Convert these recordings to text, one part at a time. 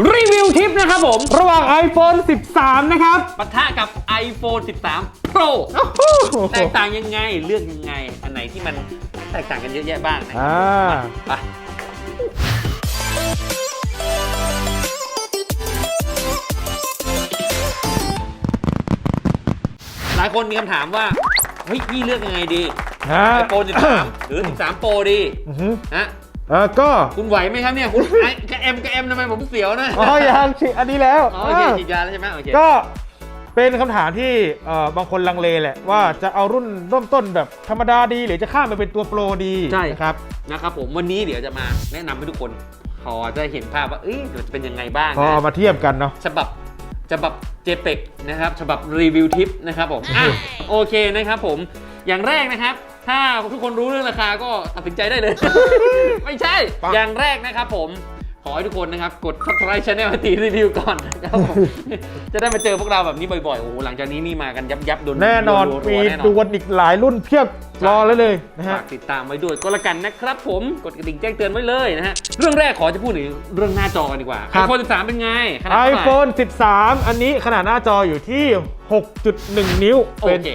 รีวิวทิปนะครับผม ระหว่าง iPhone 13 นะครับ ปะทะกับ iPhone 13 Pro แตกต่างยังไง เลือกยังไง อันไหนที่มันแตกต่างกันเยอะแยะบ้างนะอ่า ไปหลายคนมีคำถามว่า เฮ้ย พี่เลือกยังไงดี ฮะ iPhone 13 หรือ 13 Pro ดี อือฮึนะเออก็คุณไหวไหมครับเนี่ยคุณไอ้กระแอมกระแอมทำไมผมเสียวนะอ๋อยังฉีดอันนี้แล้วอ๋อโอเคอ่าฉีดยาแล้วใช่ไหมโอเคก็เป็นคำถามที่เอ่อบางคนลังเลแหละว่าจะเอารุ่นเริ่มต้นแบบธรรมดาดี หรือจะข้ามไปเป็นตัวโปรดีใช่นะครับนะครับผมวันนี้เดี๋ยวจะมาแนะนำให้ทุกคนพอจะเห็นภาพว่าเอ้ยเดี๋ยวจะเป็นยังไงบ้างพอนะเอามาเทียบกันเนาะฉบับฉบับเจเปกนะครับฉบับรีวิวทิปนะครับผมอะโอเคนะครับผมอย่างแรกนะครับ ถ้าทุกคนรู้เรื่องราคาก็ตัดสินใจได้เลย ไม่ใช่ อย่างแรกนะครับผม ขอให้ทุกคนนะครับกด subscribe channel ให้ตีรีวิวก่อนนะครับผมจะได้มาเจอพวกเราแบบนี้บ่อยๆ โอ้โหหลังจากนี้นี่มากันยับยับๆโดนแน่นอนรัวๆมีแน่นดอนวลอีกหลายรุ่นเพียบรอแล้วเลยนะฮะ ฝากติดตามไว้ด้วยก็แล้วกันนะครับผมกดกระดิ่งแจ้งเตือนไว้เลยนะฮะ เรื่องแรกขอจะพูดถึงเรื่องหน้าจอกันดีกว่าครับ iPhone 13 เป็นไงขนาดเท่าไหร่ iPhone 13 อันนี้ขนาดหน้าจออยู่ที่ 6.1 นิ้วโอเป็นเค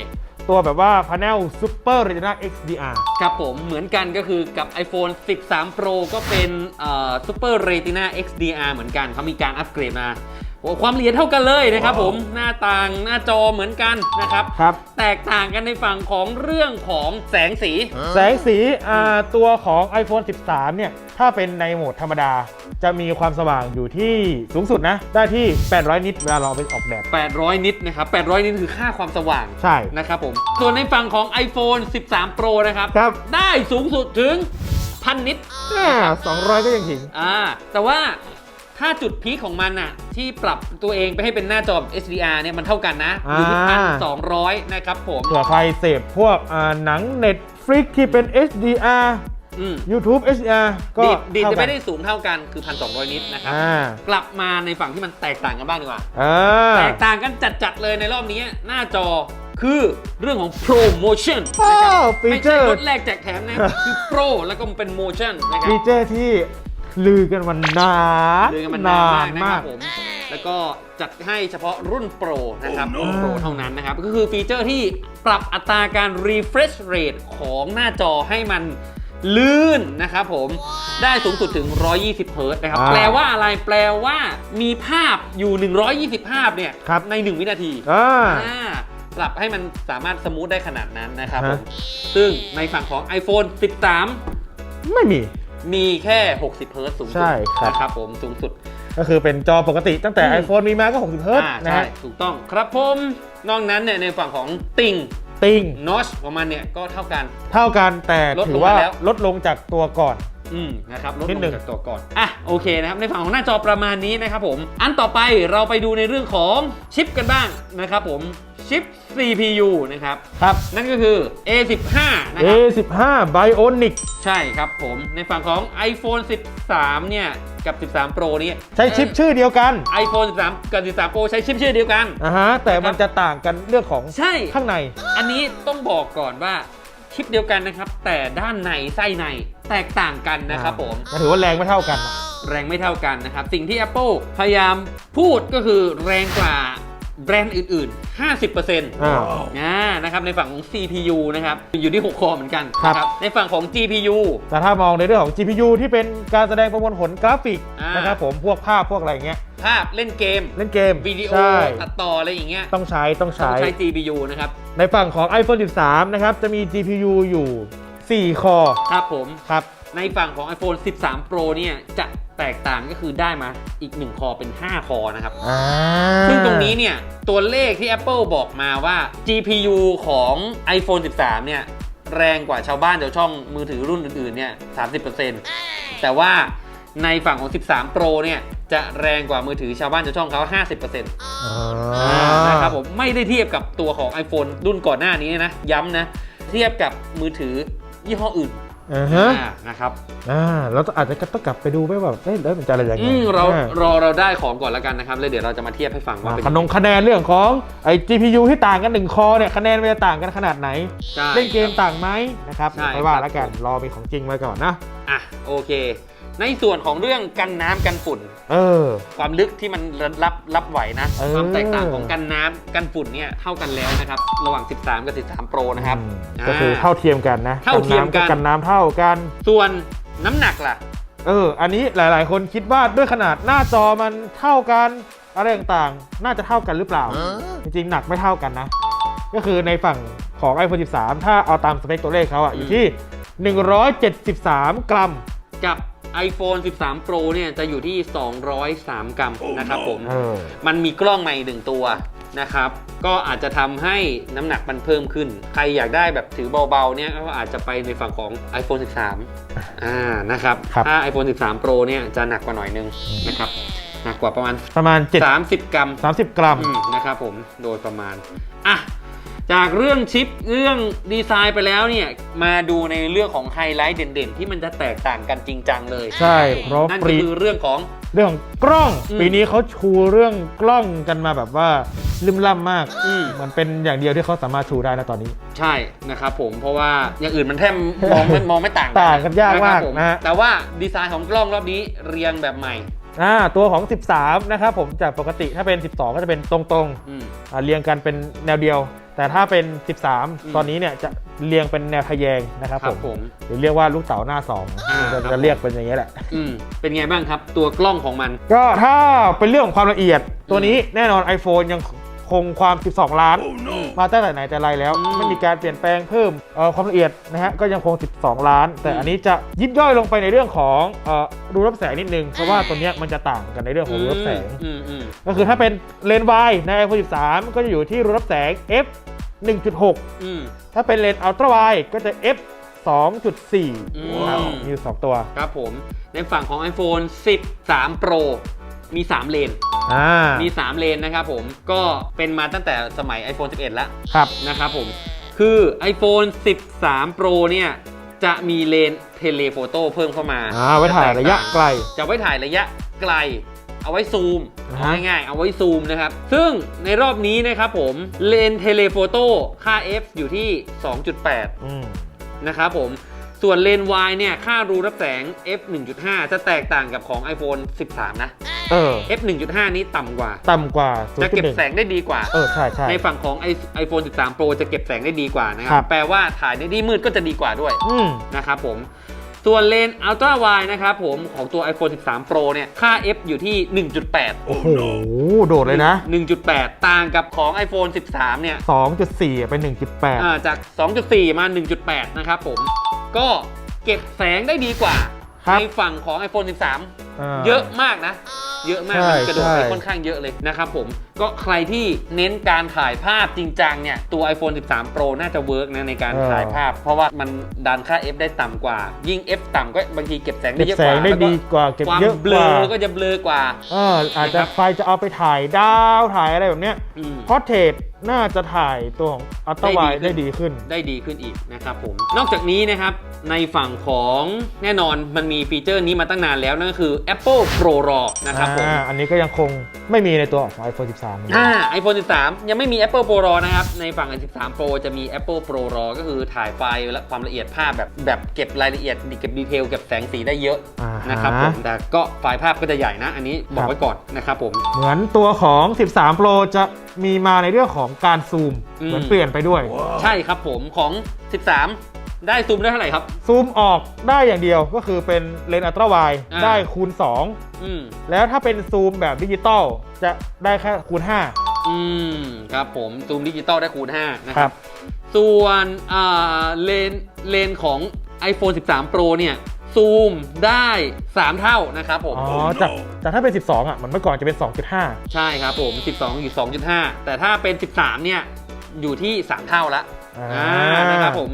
ตัวแบบว่า Panel Super Retina XDR ครับผมเหมือนกันก็คือกับ iPhone 13 Pro ก็เป็นเอ่อ Super Retina XDR เหมือนกันเขามีการอัปเกรดมา ความละเอียดเท่ากันเลยนะครับผมหน้าต่างหน้าจอเหมือนกันนะครับ ครับ แตกต่างกันในฝั่งของเรื่องของแสงสี แสงสีอ่าตัวของ iPhone 13 เนี่ย ถ้าเป็นในโหมดธรรมดา จะมีความสว่างอยู่ที่สูงสุดนะ ได้ที่ 800 นิตเวลาเราเอาไปออกแบบ800 นิตนะครับ 800 นิตคือค่าความสว่างใช่ นะครับผม ส่วนในฝั่งของ iPhone 13 Pro นะครับ ครับ ได้สูงสุดถึงพันนิตอ่า200 ก็ยังถึง อ่าแต่ว่า ถ้าจุดพีคของมันน่ะที่ปรับตัวเองไปให้เป็นหน้าจอแบบ HDR เนี่ยมันเท่ากันนะอยู่ที่พันอ่าสองร้อยนะครับผม เผื่อใครเสพพวกอ่าหนัง Netflix ที่เป็น HDR อืม YouTube HDR ก็ดีดดีดเท่าจะกัไม่นได้สูงเท่ากันคือพันสองนิตนะครับ อ่ากลับมาในฝั่งที่มันแตกต่างกันบ้างดีกว่า อ่า แตกต่างกันจัดๆเลยในรอบนี้หน้าจอคือเรื่องของ promotion นะครับอ้าวฟีไม่เจใช่อร์ลดแรกแจกแถมนะ คือ pro แล้วก็เป็น motion นะครับ ฟีเจอร์ที่ ลือกันมันนานเรื่องกันมันนานมากนะครับผม แล้วก็จัดให้เฉพาะรุ่นโปรนะครับรุ่นโปรเท่านั้นนะครับ ก็คือฟีเจอร์ที่ปรับอัตราการ refresh rate ของหน้าจอให้มันลื่นนะครับผมได้สูงสุดถึง 120 เฮิร์ตซ์นะครับอ่าแปลว่าอะไรแปลว่ามีภาพอยู่ 120 ภาพเนี่ยครับใน 1 วินาทีอ่าอ่าปรับให้มันสามารถสมูทได้ขนาดนั้นนะครับผฮะมซึ่งในฝั่งของ iPhone 13 ไม่มี มีแค่ 60 เฮิร์ตซ์สูงสุดใช่ครับ นะครับผมสูงสุด ก็คือเป็นจอปกติตั้งแต่ อืม iPhone มีมาก็ 60 เฮิร์ตซ์อ่านะใช่ฮะถูกต้องครับผมนอกนั้นเนี่ยในฝั่งของติงติงนอชของมันเนี่ยก็เท่ากัน เท่ากันแต่ลดลงถือว่ามาแล้ว ลดลงจากตัวก่อน อืมนะครับลดนิลดหนึ่งง จากตัวก่อนอะโอเคนะครับในฝั่งของหน้าจอประมาณนี้นะครับผม อันต่อไปเราไปดูในเรื่องของชิปกันบ้างนะครับผม ชิป CPU นะครับ ครับ นั่นก็คือ A15 นะครับ A15 Bionic ใช่ครับผม ในฝั่งของ iPhone 13 เนี่ย กับ 13 Pro เนี่ยใช้ชิปชื่อเดียวกัน iPhone 13 กับ 13 Pro ใช้ชิปชื่อเดียวกันอ่าฮะ แต่มันจะต่างกันเรื่องของใช่ข้างใน อันนี้ต้องบอกก่อนว่าชิปเดียวกันนะครับ แต่ด้านในไส้ในแตกต่างกันนะครับผมก็ถือว่าแรงไม่เท่ากัน แรงไม่เท่ากันนะครับ สิ่งที่ Apple พยายามพูดก็คือแรงกว่า แบรนด์อื่น ๆ 50%นอ่าะนะครับในฝั่งของ CPU นะครับอยู่ที่ 6 คอเหมือนกันครับ นะในฝั่งของ GPU แต่ถ้ามองในเรื่องของ GPU ที่เป็นการแสดงประมวลผลกราฟิกอ่าน นะครับผมพวกภาพพวกอะไรเงี้ยภาพเล่นเกม เล่นเกมวิดีโอ ใช่ตัดต่ออะไรอย่างเงี้ยต้องใช้ต้องต้อใช้ งใช้ GPU นะครับ ในฝั่งของ iPhone 13 นะครับ จะมี GPU อยู่ 4 คอครับผม ครับ ในฝั่งของ iPhone 13 Pro เนี่ยจะ แตกต่างก็คือได้มาอีก 1 คอเป็น 5 คอนะครับ อ่าซึ่งตรงนี้เนี่ย ตัวเลขที่ Apple บอกมาว่า GPU ของ iPhone 13 เนี่ย แรงกว่าชาวบ้านชาวช่องมือถือรุ่นอื่นๆเนี่ย 30%แต่ว่าในฝั่งของ 13 Pro เนี่ย จะแรงกว่ามือถือชาวบ้านชาวช่องเขา 50%อ่านะครับผมไม่ได้เทียบกับตัวของ iPhone รุ่นก่อนหน้านี้นะ ย้ำนะ เทียบกับมือถือยี่ห้ออื่น อ่าฮะอ่านะครับอ่าเราอาจจะต้องกลับไปดูไหมแบบเอ้ยแล้วมันจะอะไรยังไงอืมเราอ่รอเราได้ของก่อนแล้วกันนะครับแล้วเดี๋ยวเราจะมาเทียบให้ฟังว่าอ่าเป็นขนงคะแนนเรื่องของไอ้ GPU ที่ต่างกัน1คอเนี่ยคะแนนมันจะต่างกันขนาดไหน ใช่ เล่นเกมต่างไหมนะครับใช่ ไม่ว่าครับแล้วกันรอมีของจริงไว้ก่อนนะ อะโอเค ในส่วนของเรื่องกันน้ำกันฝุ่น เออ ความลึกที่มันรับรับไหวนะ เออความแตกต่างของกันน้ำกันฝุ่นเนี่ยเท่ากันแล้วนะครับ ระหว่าง 13 กับ 13 Pro นะครับอืมก็คือเท่าเทียมกันนะเท่าเทียมกัน กันน้ำเท่ากัน ส่วนน้ำหนักล่ะ เออ อันนี้หลาย ๆ คนคิดว่าด้วยขนาดหน้าจอมันเท่ากันอะไรต่างๆ น่าจะเท่ากันหรือเปล่า จริงๆ หนักไม่เท่ากันนะ ก็คือในฝั่งของ iPhone 13 ถ้าเอาตามสเปคตัวเลขเขาอะอยู่ที่ 173 กรัมกับ iPhone 13 Pro เนี่ยจะอยู่ที่ 203 กรัมนะครับผม เออ มันมีกล้องใหม่หนึ่งตัวนะครับ ก็อาจจะทำให้น้ำหนักมันเพิ่มขึ้น ใครอยากได้แบบถือเบาๆเนี่ยก็อาจจะไปในฝั่งของ iPhone 13 อ่านะครับ ครับ ถ้า iPhone 13 Pro เนี่ยจะหนักกว่าหน่อยนึงนะครับ หนักกว่าประมาณ ประมาณ30 กรัม7 30 กรัม อืมนะครับผมโดยประมาณ อะ จากเรื่องชิปเรื่องดีไซน์ไปแล้วเนี่ยมาดูในเรื่องของไฮไลท์เด่นๆ ที่มันจะแตกต่างกันจริงจังเลยใช่เพราะนั่นปก็รีคือเรื่องของเรื่องของกล้องอืมปีนี้เขาชูเรื่องกล้องกันมาแบบว่าลืมล่ำมากอืมมันเป็นอย่างเดียวที่เขาสามารถชูได้นะตอนนี้ ใช่นะครับผมเพราะว่าอย่างอื่นมันแทบมองไม่มองไม่ต่างต่างกันยากะครับมากผมนะฮะแต่ว่าดีไซน์ของกล้องรอบนี้เรียงแบบใหม่อ่าตัวของ 13 นะครับผมจากปกติถ้าเป็น 12 ก็จะเป็นตรงอืมๆอ่าเรียงกันเป็นแนวเดียว แต่ถ้าเป็นอืม13 ตอนนี้เนี่ยจะเรียงเป็นแนวทะแยงนะครับครัผบมผมหรือเรียกว่าลูกเต๋าหน้าสองอ่าจะครับจะเรียกเป็นอย่างนี้ยแหละ อืมเป็นไงบ้างครับ ตัวกล้องของมัน ก็ถ้าเป็นเรื่องของความละเอียดตัวนี้แน่นอน iPhone ยัง คงความ 12 ล้าน มาตั้งแต่ไหนแต่ไรแล้วอืมไม่มีการเปลี่ยนแปลงเพิ่มเอ่อความละเอียดนะฮะก็ยังคง 12 ล้าน แต่อืมอันนี้จะยิบย่อยลงไปในเรื่องของเอ่อรูรับแสงนิดนึง เพราะว่าตัวเนี้ยมันจะต่างกันในเรื่องของรูรับแสงอืมอืมก็คือถ้าเป็นเลนส์ wide ใน iPhone 13 ก็จะอยู่ที่รูรับแสง f 1.6อืมถ้าเป็นเลนส์ ultra wide ก็จะ f 2.4อืมครับมีอยู่สองตัว ครับผม ในฝั่งของ iPhone 13 Pro มี 3 เลน อ่า มี 3 เลนนะครับผม ก็เป็นมาตั้งแต่สมัย iPhone 11 แล้วครับ นะครับผม คือ iPhone 13 Pro เนี่ย จะมีเลนเทเลโฟโต้เพิ่มเข้ามาอ่าไว้ถ่ายระยะไกล จะไว้ถ่ายระยะไกล เอาไว้ซูมอ่าเอาฮะง่ายๆ เอาไว้ซูมนะครับ ซึ่งในรอบนี้นะครับผม เลนเทเลโฟโต้ค่า f อยู่ที่ 2.8 อืม นะครับผม ส่วนเลน y เนี่ย ค่ารูรับแสง f 1.5 จะแตกต่างกับของ iPhone 13 นะ เออ f 1.5 นี้ต่ำกว่า ต่ำกว่าจะเก็บแส0.1งได้ดีกว่า เออ ใช่ใช่ในฝั่งของ i- iPhone 13 Pro จะเก็บแสงได้ดีกว่านะคครัรับบแปลว่าถ่ายในที่มืดก็จะดีกว่าด้วยอืมนะครับผมส่วนเลน Ultra Wide นะครับผมของตัว iPhone 13 Pro เนี่ย ค่า f อยู่ที่ 1.8 โอ้โห โดดเลยนะ 1.8 ต่างกับของ iPhone 13 เนี่ย 2.4 เป็น 1.8 อ่า จาก 2.4 มา 1.8 นะครับผม ก็เก็บแสงได้ดีกว่าครับในฝั่งของ iPhone 13า เยอะมากนะ เยอะมากใช่มันกระโดดไปใช่ค่อนข้างเยอะเลยนะครับผมก็ใครที่เน้นการถ่ายภาพจริงจังเนี่ยตัว iPhone 13 Pro น่าจะเวิร์กนะในการถ่ายภาพ เพราะว่ามันดันค่า f ได้ต่ำกว่า ยิ่ง f ต่ำก็บางทีเก็บแสงได้เก็บเยอะแสกว่างได้แล้วก็ดีกว่าเก็บความเยอะเบลกว่าอก็จะเบลอกว่าเอออาจจะนะครับใครจะเอาไปถ่ายดาวถ่ายอะไรแบบเนี้ยอืมพอเทสน่าจะถ่ายตัวของอัลตร้าไวได้ได้ดีดีขึ้ขึ้นนได้ดีขึ้นอีกนะครับผม นอกจากนี้นะครับในฝั่งของแน่นอนมันมีฟีเจอร์นี้มาตั้งนานแล้ว นั่นก็คือ Apple Pro RAW นะครับผม อ่าอันนี้ก็ยังคงไม่มีในตัวของ iPhone 13อยู่ อ่า iPhone 13 ยังไม่มี Apple Pro RAW นะครับ ในฝั่ง 13 Pro จะมี Apple Pro RAW ก็คือถ่ายไฟล์และความละเอียดภาพแบบแบบเก็บรายละเอียดเก็บดีเทลเก็บแสงสีได้เยอะอ่าฮนะครับผมแต่ก็ไฟล์ภาพก็จะใหญ่นะ อันนี้บอครักบ ไว้ก่อนนะครับผม เหมือนตัวของ 13 Pro จะ มีมาในเรื่องของการซูมอืม เหมือนเปลี่ยนไปด้วย ใช่ครับผมของ 13 ได้ซูมได้เท่าไหร่ครับ ซูมออกได้อย่างเดียวก็คือเป็นเลนส์อัลตร้าไวอ่า ได้คูณ อืม 2 แล้วถ้าเป็นซูมแบบดิจิตอลจะได้แค่คูณอืม ครับผมซูมดิจิตอลได้คูณ 5 นะ5คครัรับ บ ส่วนอ่าเลนเลนของ iPhone 13 Pro เนี่ย ซูมได้ 3 เท่านะครับผม อ๋อจากจากถ้าเป็น 12 อะ มันเมื่อก่อนจะเป็น 2.5 ใช่ครับผม 12อยู่2.5 แต่ถ้าเป็น 13 เนี่ย อยู่ที่ 3 เท่าละอ่าอ่านะครับผม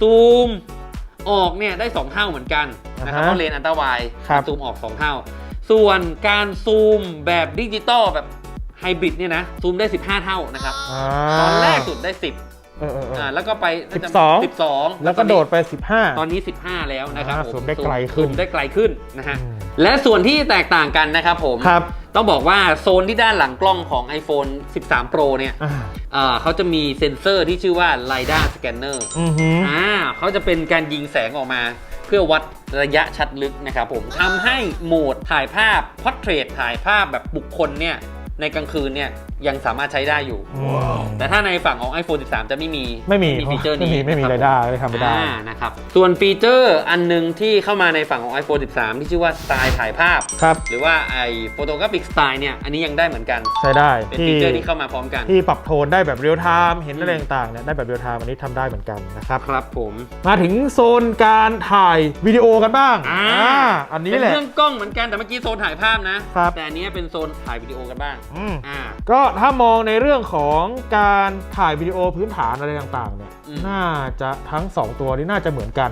ซูมออกเนี่ยได้ 2 เท่าเหมือนกันนะครับอ่าฮะเพราะเลนอันตรายครับซูมออก 2 เท่า ส่วนการซูมแบบดิจิตอลแบบไฮบริดเนี่ยนะ ซูมได้ 15 เท่านะครับาตอนแรกสุดได้ 10 เออเออเออ อ่าแล้วก็ไป12 12แล้วก็โดดไป 15 ตอนนี้ 15 แล้วนะครับอ่าผมซูมได้ไกลขึ้นซูมได้ไกลขึ้นนะฮะอืม และส่วนที่แตกต่างกันนะครับผม ครับ ต้องบอกว่าโซนที่ด้านหลังกล้องของ iPhone 13 Pro เนี่ยอ่าเอ่อเขาจะมีเซ็นเซอร์ที่ชื่อว่า LiDAR Scanner อือหือ อ่าเขาจะเป็นการยิงแสงออกมา เพื่อวัดระยะชัดลึกนะครับผมทำให้โหมดถ่ายภาพพอร์เทรตถ่ายภาพแบบบุคคลเนี่ย ในกลางคืนเนี่ยยังสามารถใช้ได้อยู่ แต่ถ้าในฝั่งของ iPhone 13 จะไม่มีไม่มีฟีเจอร์นี้ไม่มีไม่มีนะคไรบายได้เลยทำไม่ได้อ่านะครับส่วนฟีเจอร์อันหนึงที่เข้ามาในฝั่งของ iPhone 13 ที่ชื่อว่าสไตล์ถ่ายภาพ ครับ หรือว่าไอ้โฟโตกราฟิกสไตล์เนี่ยอันนี้ยังได้เหมือนกันใช้ได้เป็นที่ฟีเจอร์ที่เข้ามาพร้อมกัน ที่ปรับโทนได้แบบเรียลไทม์เห็นอะไรอืมต่างๆเนี่ยได้แบบเรียลไทม์อันนี้ทำได้เหมือนกันนะครับครับผมมาถึงโซนการถ่ายวิดีโอกันบ้างอ่าอันนี้เป็นแหละเรื่องกล้องเหมือนกันแต่เมื่อกี้โซนถ่ายภาพนะครับแต่อันนี้เป็นโซนถ่ายวิดีโอกันบ้างอืม อ่า ก็ถ้ามองในเรื่องของการถ่ายวิดีโอพื้นฐานอะไรต่าง ๆ เนี่ย อืมน่าจะทั้ง 2 ตัวนี้น่าจะเหมือนกัน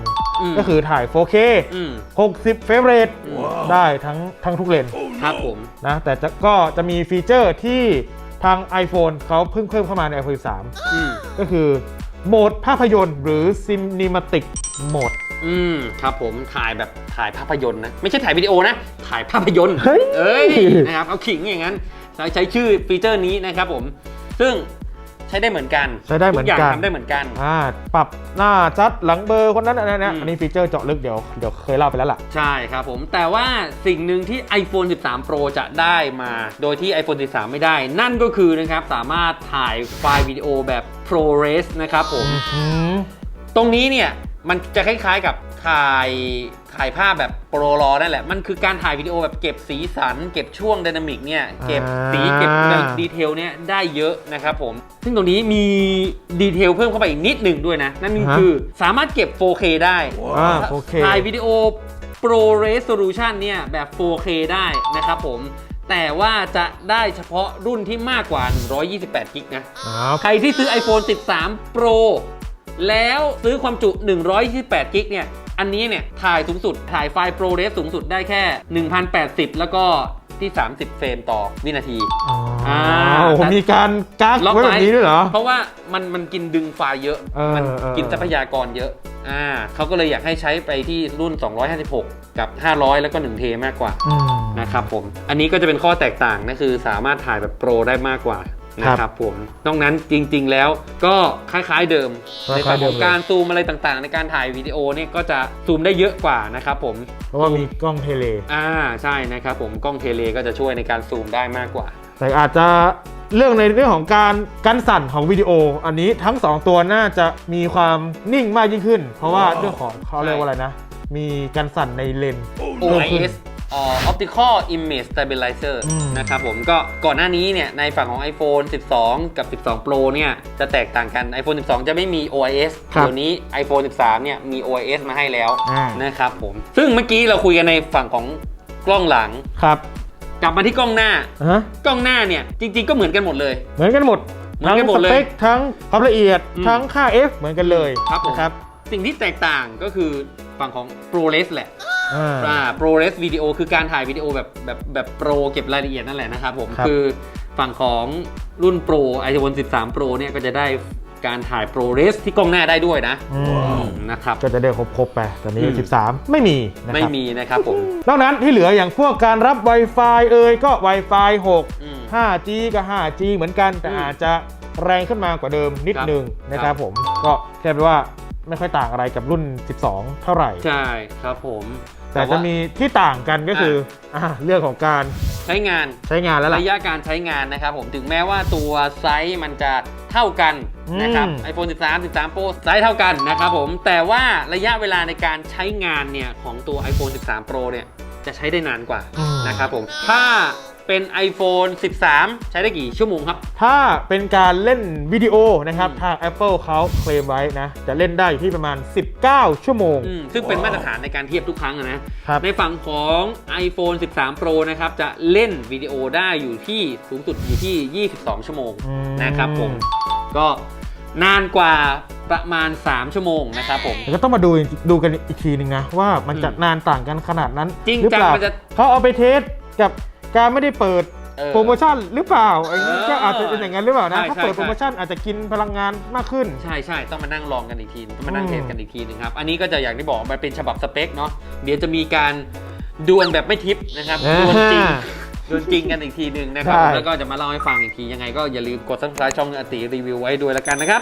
มก็คือถ่าย 4K อืม 60 เฟรมเรทว้าวได้ทั้งทั้งทุกเลนส์ครับผม นะแต่จะก็จะมีฟีเจอร์ที่ทาง iPhone เขาเพิ่งเพิ่มเข้ามาใน iPhone 13 อืม ก็คือโหมดภาพยนตร์หรือ Cinematic Mode อืม ครับผม ถ่ายแบบถ่ายภาพยนตร์นะ ไม่ใช่ถ่ายวิดีโอนะ ถ่ายภาพยนตร์ เฮ้ย เอ้ย นะครับ เอาขิงอย่างนั้น ใช้ใช้ชื่อฟีเจอร์นี้นะครับผม ซึ่งใช้ได้เหมือนกันใช้ได้เหมือนทุกอย่างกันทำได้เหมือนกันอ่าปรับหน้าจัดหลังเบอร์คนนั้นอันนั้นนะอืมอันนี้ฟีเจอร์เจาะลึกเดี๋ยวเดี๋ยวเคยเล่าไปแล้วล่ะ ใช่ครับผม แต่ว่าสิ่งหนึ่งที่ iPhone 13 Pro จะได้มา โดยที่ iPhone 13 ไม่ได้ นั่นก็คือนะครับสามารถถ่ายไฟล์วิดีโอแบบ ProRes นะครับผมอืมตรงนี้เนี่ย มันจะคล้ายๆกับถ่ายถ่ายภาพแบบโปรรอนั่นแหละ มันคือการถ่ายวิดีโอแบบเก็บสีสัน เก็บช่วงไดนามิกเนี่ย เก็บสีเก็บดีเทลเนี่ยได้เยอะนะครับผม ซึ่งตรงนี้มีดีเทลเพิ่มเข้าไปอีกนิดหนึ่งด้วยนะ นั่นก็คือสามารถเก็บ 4K ได้อ่าโอเคถ่ายวิดีโอ Pro Resolution เนี่ยแบบ 4K ได้นะครับผมแต่ว่าจะได้เฉพาะรุ่นที่มากกว่า 128 กิกนะครับใครที่ซื้อ iPhone 13 Pro แล้วซื้อความจุ 128 กิกเนี่ย อันนี้เนี่ย ถ่ายสูงสุด ถ่ายไฟล์ ProRes สูงสุดได้แค่ 1080 แล้วก็ที่ 30 เฟรมต่อวินาทีอ๋ออ่าโอ้โหมีการกักล็อกไว้ไว้แบบนี้ด้วยเหรอ เพราะว่ามันมันกินดึงไฟล์เยอะเออมันเออกินทรัพยากรเยอะอ่าเขาก็เลยอยากให้ใช้ไปที่รุ่น 256 กับ 500 แล้วก็1เทมากกว่าอืมนะครับผม อันนี้ก็จะเป็นข้อแตกต่างนะคือสามารถถ่ายแบบโปรได้มากกว่า นะครับผมนอกนั้นจริง ๆ แล้วก็คล้ายๆเดิม ในคล้าฝั่ยงๆเดิขมองเลย การซูมอะไรต่างๆ ในการถ่ายวิดีโอเนี่ยก็จะซูมได้เยอะกว่านะครับผม เพราะว่ามีกล้องเทเล อ่าใช่นะครับผมกล้องเทเลก็จะช่วยในการซูมได้มากกว่า แต่อาจจะเรื่องในเรื่องของการกันสั่นของวิดีโอ อันนี้ทั้ง 2 ตัวน่าจะมีความนิ่งมากยิ่งขึ้น เพราะว่าเรื่องของเขาเรียกว่าอะไรนะ มีการสั่นในเลนส์เพิ่มขึ้น OIS อ่า Optical Image Stabilizer อืม นะครับผมก็ก่อนหน้านี้เนี่ยในฝั่งของ iPhone 12 กับ 12 Pro เนี่ยจะแตกต่างกัน iPhone 12 จะไม่มี OIS ครับ เดี๋ยวนี้ iPhone 13 เนี่ยมี OIS มาให้แล้วอ่านะครับผม ซึ่งเมื่อกี้เราคุยกันในฝั่งของกล้องหลัง ครับกลับมาที่กล้องหน้าฮะกล้องหน้าเนี่ยจริง ๆ ก็เหมือนกันหมดเลย เหมือนกันหมดเหมือนทั้งกันหมสดเลยเปคทั้งความละเอียดอืมทั้งค่า f เหมือนกันเลยครับผม นะครับ สิ่งที่แตกต่างก็คือฝั่งของ ProRes แหละอ่าอ่า ProRes วิดีโอคือการถ่ายวิดีโอแบบแบบแบบโปรเก็บรายละเอียดนั่นแหละนะครับผมครับ คือฝั่งของรุ่น Pro iPhone 13 Pro เนี่ยก็จะได้การถ่าย ProRes ที่กล้องหน้าได้ด้วยนะอืมนะครับ ก็จะได้ครบๆไปตอนนี้ อืม 13 ไม่มีนะครับ ไม่มีนะครับผม นอกนั้นที่เหลืออย่างพวกการรับ Wi-Fi เอ่ยก็ Wi-Fi อืม6 5G กับ 5G เหมือนกันแต่อืมอาจจะแรงขึ้นมากว่าเดิมนิดครับนึงนะครับผม ก็แค่แปลว่า ไม่ค่อยต่างอะไรกับรุ่น 12 เท่าไหร่ ใช่ครับผมแต่จะว่า มีที่ต่างกันก็คืออ่าเรื่องของการใช้งานใช้งานแล้วล่ะ ระยะการใช้งานนะครับผมถึงแม้ว่าตัวไซส์มันจะเท่ากันนะครับ อืม iPhone 13 13 Pro ไซส์เท่ากันนะครับผมแต่ว่าระยะเวลาในการใช้งานเนี่ยของตัว iPhone 13 Pro เนี่ยจะใช้ได้นานกว่าอืม นะครับผมถ้า เป็น iPhone 13 ใช้ได้กี่ชั่วโมงครับ ถ้าเป็นการเล่นวิดีโอนะครับอืมทาง Apple เขาเคลมไว้นะ จะเล่นได้อยู่ที่ประมาณ 19 ชั่วโมง อืมซึ่งเป็นมาตรฐานในการเทียบทุกครั้งอะนะ ครับ ในฝั่งของ iPhone 13 Pro นะครับ จะเล่นวิดีโอได้อยู่ที่สูงสุดอยู่ที่ 22 ชั่วโมงอืม นะครับผม ก็นานกว่าประมาณ 3 ชั่วโมงนะครับผม แต่ก็ต้องมาดูดูกันอีกทีหนึ่งนะว่ามันจะอืมนานต่างกันขนาดนั้นจริงหรือเปล่าจังมันจะ เขาเอาไปเทสกับ การไม่ได้เปิดเออโปรโมชั่นหรือเปล่าอันนี้เออก็อาจจะเป็นอย่างนั้นหรือเปล่านะ ใช่ถ้าเปิดใช่ โปรโมชั่นอาจจะกินพลังงานมากขึ้น ใช่ใช่ต้องมานั่งลองกันอีกทีต้องมานั่งอืม เทสกันอีกทีหนึงครับ อันนี้ก็จะอย่างที่บอกมันเป็นฉบับสเปคเนาะเดี๋ยวจะมีการดวลแบบไม่ทิปนะครับดวลจริง อ่า ดวลจริงกันอีกทีหนึ่งนะครับ ใช่ แล้วก็จะมาเล่าให้ฟังอีกทียังไงก็อย่าลืมกด subscribe ช่องอติรีวิวไว้ด้วยแล้วกันนะครับ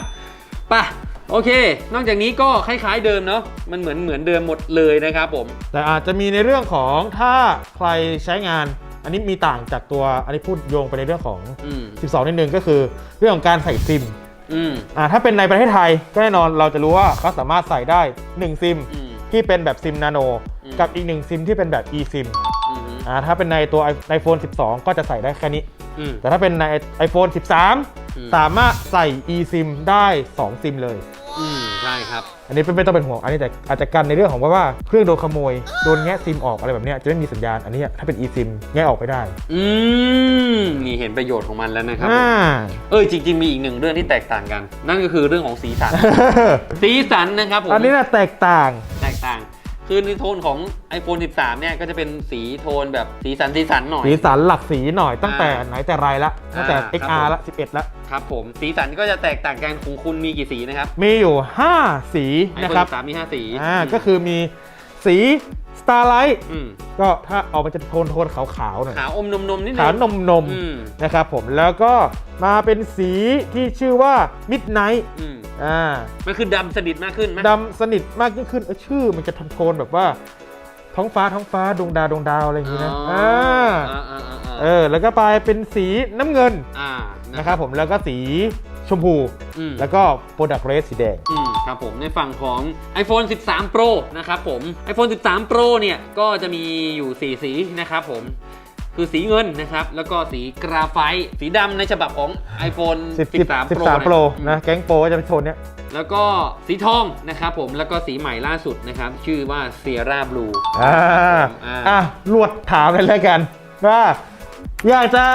ไป่ะ โอเค นอกจากนี้ก็คล้ายๆเดิมเนาะมันเหมือนเหมือนเดิมหมดเลยนะครับผม แต่อาจจะมีในเรื่องของถ้าใครใช้งาน อันนี้มีต่างจากตัวอันนี้พูดโยงไปในเรื่องของ อืม12 นิดนึงก็คือเรื่องของการใส่ซิมอืมอ่าถ้าเป็นในประเทศไทยก็แน่นอนเราจะรู้ว่าเขาสามารถใส่ได้ 1 ซิม อืม ที่เป็นแบบซิมนาโนอืม กับอีก 1 ซิมที่เป็นแบบ eSIM อืมอ่าถ้าเป็นในตัว iPhone 12 ก็จะใส่ได้แค่นี้ อืม แต่ถ้าเป็นใน iPhone อืม13 สามารถใส่ eSIM ได้ 2 ซิมเลยอืม ใช่ครับ อันนี้ไม่ต้องเป็นห่วงอันนี้แต่อาจจะกันในเรื่องของว่าว่าเครื่องโดนขโมยโดนแงะซิมออกอะไรแบบเนี้ยจะไม่มีสัญญาณอันนี้ถ้าเป็น eSIM แงะออกไปได้อืมนี่เห็นประโยชน์ของมันแล้วนะครับผมอ่า เออจริง ๆ มีอีกหนึ่งเรื่องที่แตกต่างกัน นั่นก็คือเรื่องของสีสัน สีสันนะครับผมอันนี้น่ะแตกต่าง แตกต่าง คือในโทนของ iPhone 13 เนี่ยก็จะเป็นสีโทนแบบสีสันสีสันหน่อย สีสันหลักสีหน่อยตั้งแต่อ่าไหนแต่ไรละตั้งแต่ อ่าครับ XR ผมละ 11 ละ ครับผม สีสันก็จะแตกต่างกันของคุณมีกี่สีนะครับมีอยู่ 5 สีนะครับ iPhone 13มี5สีอ่าก็คือมีสี Starlight อืมก็ถ้าออกมาจะโทนโทนขาวๆหน่อยขาวอมนมนมๆนิดนึขาวนงนมนมๆอืมนะครับผมแล้วก็มาเป็นสีที่ชื่อว่า Midnight อืมอ่า มันคือดำสนิทมากขึ้นไหมดำสนิทมากยิ่งขึ้นเออชื่อมันจะโทนๆแบบว่า ท้องฟ้าท้องฟ้าดวงดาวดวงดาวอะไรอย่างนี้นะอ๋ออ่าอ่าอ่าอ่าเออแล้วก็ไปเป็นสีน้ำเงินอ่านะครับผมแล้วก็สี ชมพู อืม แล้วก็โปรดักเรสสีแดง อืมครับผมในฝั่งของ iPhone 13 Pro นะครับผม iPhone 13 Pro เนี่ยก็จะมีอยู่ 4 สีนะครับผม คือสีเงินนะครับ แล้วก็สีกราไฟต์สีดำในฉบับของ iPhone 10 13 Pro 13 Pro อืมนะ แก๊งโปรก็จะเป็นโทนเนี้ย แล้วก็สีทองนะครับผมแล้วก็สีใหม่ล่าสุดนะครับ ชื่อว่า Sierra Blue อ่า อ่า อะลวดถามเลยแล้วกัน ว่า อยากจะ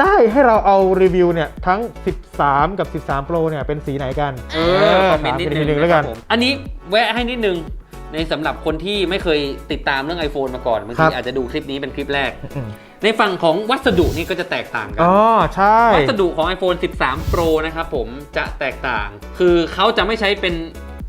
ได้ให้เราเอารีวิวเนี่ยทั้ง 13 กับ 13 Pro เนี่ยเป็นสีไหนกันเออคอมเมนต์นิดถานึทีงแล้วกันนะครับผมอันนี้แวะให้นิดนึงในสำหรับคนที่ไม่เคยติดตามเรื่อง iPhone มาก่อนบางครัทีบ อาจจะดูคลิปนี้เป็นคลิปแรก อืมในฝั่งของวัสดุนี่ก็จะแตกต่างกั อ๋อ ใช่ วัสดุของ iPhone 13 Pro นะครับผมจะแตกต่าง คือเขาจะไม่ใช้เป็น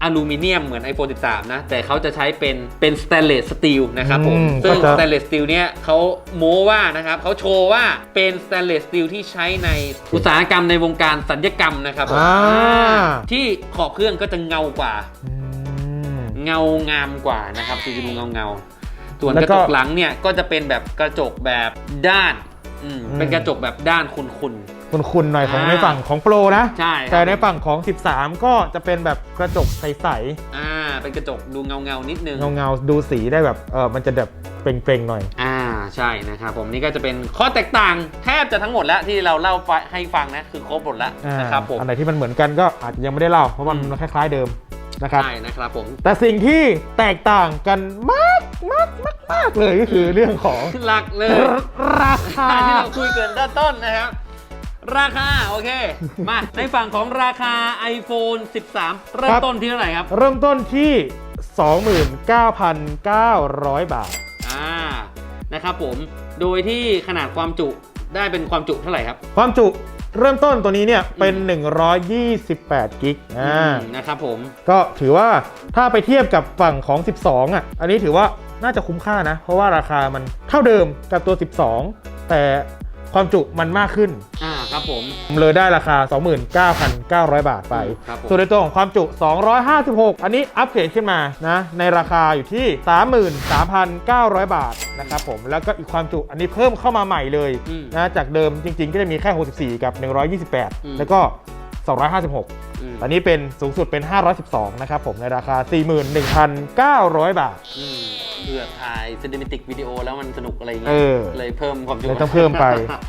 อลูมิเนียมเหมือน iPhone 13 นะ แต่เขาจะใช้เป็นเป็นส t ต n เลสสตีลนะครับผม อืมซึ่งก็จะส t ต n เลสสตีลเนี่ยเขาโม้ว่านะครับเขาโชว์ว่าเป็นส t ต n เลสสตีลที่ใช้ในอุตสาหกรรมในวงการสัญญกรรมนะครับผมอ่าอ่า ที่ขอบเครื่องก็จะเงากว่า อืม เงางามกว่านะครับคือจะดูเงาเงาๆส่วนแล้กวระก็จกหลังเนี่ยก็จะเป็นแบบกระจกแบบด้านอืมอืม เป็นกระจกแบบด้านคุณ คุณคุณหน่อยของอ่า ในฝั่งของโปรนะ ใช่ครับแต่ในฝั่งของ 13 ก็จะเป็นแบบกระจกใสๆอ่าเป็นกระจกดูเงาเงาๆนิดนึง ๆเงาๆดูสีได้แบบเออมันจะแบบเปล่งๆหน่อย อ่าใช่นะครับผมนี่ก็จะเป็นข้อแตกต่างแทบจะทั้งหมดแล้วที่เราเล่าให้ฟังนะคือครบหมดแล้วอ่านะครับผม อันไหนที่มันเหมือนกันก็อาจจะยังไม่ได้เล่า เพราะมันอืม คล้ายๆเดิมนะครับ ใช่นะครับผม แต่สิ่งที่แตกต่างกันมากมากมากมากเลยก็คือเรื่องของ หลักเลยราคา ที่เราคุยกันด้านต้นนะครับ ราคา โอเค มา ในฝั่งของราคา iPhone 13 เริ่มต้นที่เท่าไหร่ครับ เริ่มต้นที่ 29,900 บาท อ่า นะครับผม โดยที่ขนาดความจุได้เป็นความจุเท่าไหร่ครับ ความจุเริ่มต้นตัวนี้เนี่ยเป็น 128 กิกอ่าอืมนะครับผม ก็ถือว่าถ้าไปเทียบกับฝั่งของ 12 อะ อันนี้ถือว่าน่าจะคุ้มค่านะ เพราะว่าราคามันเท่าเดิมกับตัว 12 แต่ ความจุมันมากขึ้น อ่าครับผม เลยได้ราคา 29,900 บาทไป ครับผม ส่วนในตัวของความจุ 256 อันนี้อัปเกรดขึ้นมานะ ในราคาอยู่ที่ 33,900 บาทนะครับผม แล้วก็อีกความจุอันนี้เพิ่มเข้ามาใหม่เลยอืมนะ จากเดิมจริงๆ ก็จะมีแค่ 64 กับ อืม 128 แล้วก็ 256 อืมอันนี้เป็นสูงสุดเป็น 512 นะครับผม ในราคา 41,900 บาท อืม เพื่อถ่ายซินิเมติกวิดีโอแล้วมันสนุกอะไรอย่างเอเงี้ยอเลยเพิ่มความจุเลยต้องเพิ่มไป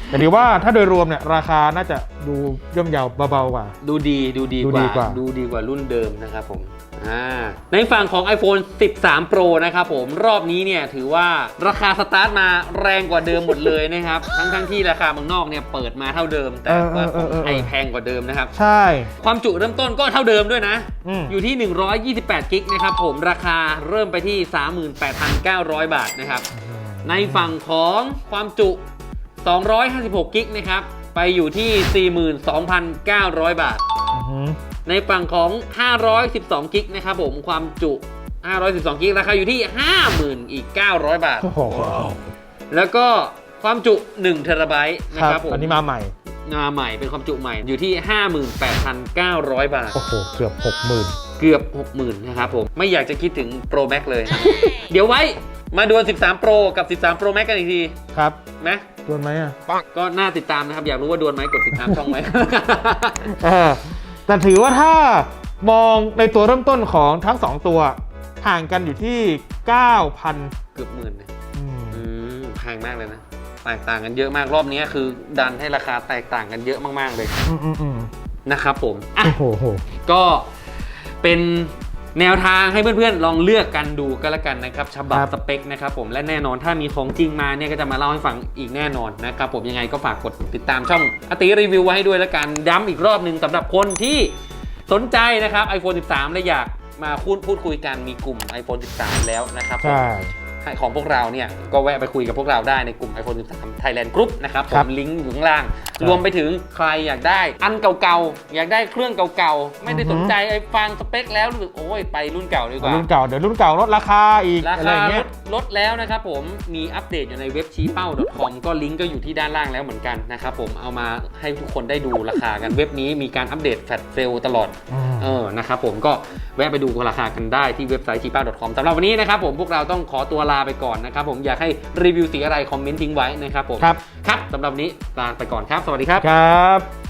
แต่ถือว่าถ้าโดยรวมเนี่ยราคาน่าจะดูย่อมเยาวเบาๆกว่า ดูดีดูดีดูกดีว่ากว่า ดูดีกว่ารุ่นเดิมนะครับผมอ่า ในฝั่งของ iPhone 13 Pro นะครับผมรอบนี้เนี่ยถือว่าราคาสตาร์ทมาแรงกว่าเดิมหมดเลยนะครับ ทั้งทั้งที่ราคาเมืองนอกเนี่ยเปิดมาเท่าเดิม แต่เออเอว่าอขเออองเออไทยแพงกว่าเดิมนะครับ ใช่ ความจุเริ่มต้นก็เท่าเดิมด้วยนะอืมอยู่ที่ 128กิกนะครับผมราคาเริ่มไปที่ 38,900 บาทนะครับ ในฝั่งของความจุ 256กิกนะครับไปอยู่ที่ 42,900 บาทอือหือ ในฝั่งของ 512 กิกนะครับผมความจุ 512 กิกราคาอยู่ที่ 50,000 อีก 900 บาท โอ้โหแล้วก็ความจุ 1 เทราไบต์นะคครัรับบผมอันนี้มาใหม่ มาใหม่เป็นความจุใหม่อยู่ที่ 58,900 บาท โอ้โห เกือบ 60,000 เกือบ 60,000 นะครับผม ไม่อยากจะคิดถึง Pro Max เลย เดี๋ยวไว้ มาดวล 13 Pro กับ 13 Pro Max กันอีกทีครับนะ ดวนไหมอะก็น่าติดตามนะครับ อยากรู้ว่าดวลไหมกดติดตามช่องไว้เออ แต่ถือว่าถ้ามองในตัวเริ่มต้นของทั้ง 2 ตัวห่างกันอยู่ที่ 9,000 เกือบหมื่นนะอืมอืมแพงมากเลยนะ แตกต่างกันเยอะมากรอบนี้คือ ดันให้ราคาแตกต่างกันเยอะมากๆเลยอืมอืมอืมนะครับผมอะโอ้โหโหก็เป็น แนวทางให้เพื่อนๆ ลองเลือกกันดูก็แล้วกันนะครับฉบับครับสเปคนะครับผมและแน่นอนถ้ามีของจริงมาเนี่ยก็จะมาเล่าให้ฟังอีกแน่นอนนะครับผมยังไงก็ฝากกดติดตามช่องอติรีวิวไว้ให้ด้วยแล้วกันย้ำอีกรอบหนึ่งสำหรับคนที่สนใจนะครับ iPhone 13 และอยากมาพูดพูดคุยกันมีกลุ่ม iPhone 13 แล้วนะครับผมใช่ให้ของพวกเราเนี่ยก็แวะไปคุยกับพวกเราได้ในกลุ่ม iPhone 13 Thailand Group นะครับผครัมบ ลิงก์อยู่ข้างล่างค รับรวมไปถึงใครอยากได้อันเก่าๆ อยากได้เครื่องเก่าๆ ไม่ได้อือฮึสนใจไอ้ฟังสเปคแล้วรู้สึกโอ้ยไปรุ่นเก่าดีกว่ารุ่นเก่าเดี๋ยวรุ่นเก่าลดราคาอีกราอะไรคาอย่างลเงี้ยดลดแล้วนะครับผมมีอัปเดตอยู่ในเว็บชี้เป้า .com ก็ลิงก์ก็อยู่ที่ด้านล่างแล้วเหมือนกันนะครับผมเอามาให้ทุกคนได้ดูราคากันเว็บนี้มีการอัปเดตแฟลชเซลตลอดเออนะครับผมก็แวะไปดูราคากันได้ที่เว็บไซต์ cheapa com สำหรับวันนี้นะครับผมพวกเราต้องขอตัวลาไปก่อนนะครับผมอยากให้รีวิวสีอะไรคอมเมนต์ทิ้งไว้นะครับผม ครับสำหรับนี้ลาไปก่อนครับ สวัสดีครับครับ